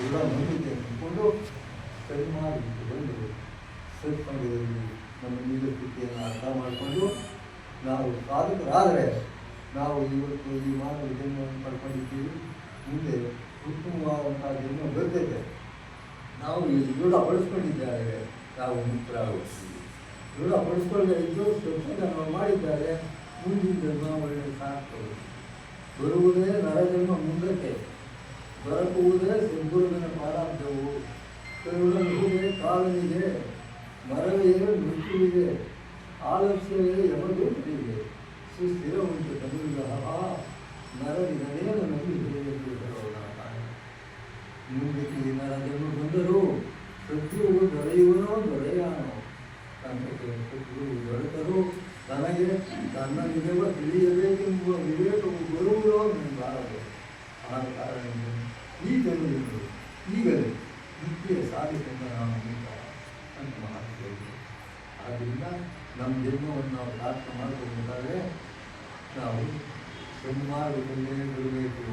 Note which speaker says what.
Speaker 1: ದೃಢ ನಂಬಿಕೆ ಅಂದ್ಕೊಂಡು ಸರಿ ಮಾಡಿ ಬಂದು ಸತ್ಸಂಗದಲ್ಲಿ ನಮ್ಮ ನಿಜ ಸ್ಥಿತಿಯನ್ನು ಅರ್ಥ ಮಾಡಿಕೊಂಡು ನಾವು ಸಾಧಕರಾದರೆ ನಾವು ಇವತ್ತು ಈ ಮಾನವ ಜನ್ಮವನ್ನು ಪಡ್ಕೊಂಡಿದ್ದೀವಿ. ಮುಂದೆ ಉತ್ತಮವಾದಂತಹ ಜನ್ಮ ಬರ್ತೈತೆ. ನಾವು ಇಲ್ಲಿ ದೃಢಪಡಿಸ್ಕೊಂಡಿದ್ದಾರೆ ನಾವು ಮುಕ್ತರಾಗುತ್ತೀವಿ. ದೃಢಪಡಿಸ್ಕೊಳ್ಳದೆ ಇದ್ದು ನಾವು ಮಾಡಿದ್ದಾರೆ. ಮುಂದಿನ ಜನ್ಮ ಒಳ್ಳೆಯ ಸಾಕು ಬರುವುದೇ ನರಜನ್ಮ ಮುಂದಕ್ಕೆ ಸದ್ಗುರುವಿನ ಪಾರಾಬ್ಧವು ಕರುಣನಿಗೆ ಕಾಲನಿಗೆ ಮರವೇ ಮೃತ್ಯುವಿಗೆ ಆಲಸ್ಯವೇ ಯಮದೂತನಿಗೆ ಸುಸ್ಥಿರ ಉಂಟು ನರನಿಗನೇನು ನಂಬಿ ಹೇಗೆಂದು ಹೇಳೋಣ ಮುಂದಕ್ಕೆ ನರದನ್ನು ಬಂದರೂ ಶತ್ರುವು ದೊರೆಯುವನೋ ದೊರೆಯಾನೋ? ತನಗೆ ಶತ್ರುವು ದೊರೆತರೂ ತನಗೆ ತನ್ನ ನಿಜವ ತಿಳಿಯಬೇಕೆಂಬ ವಿವೇಕವು ಬರುವುದೋ ಬಾರದು ಆದ ಕಾರಣದಿಂದ ಈ ಜನರಿಗೆ ಈಗಲೇ ನಿತ್ಯ ಸಾಧಿಸಲು ನಾವು ನಿಂತ ಅಂತ ಮಾತು ಹೇಳಿದೆ. ಆದ್ದರಿಂದ ನಮ್ಮ ಜನ್ಮವನ್ನು ನಾವು ಪ್ರಾರ್ಥನೆ ಮಾಡಬೇಕಾದ್ರೆ ನಾವು ಸನ್ಮಾರ್ಗದಲ್ಲೇ ಬರಬೇಕು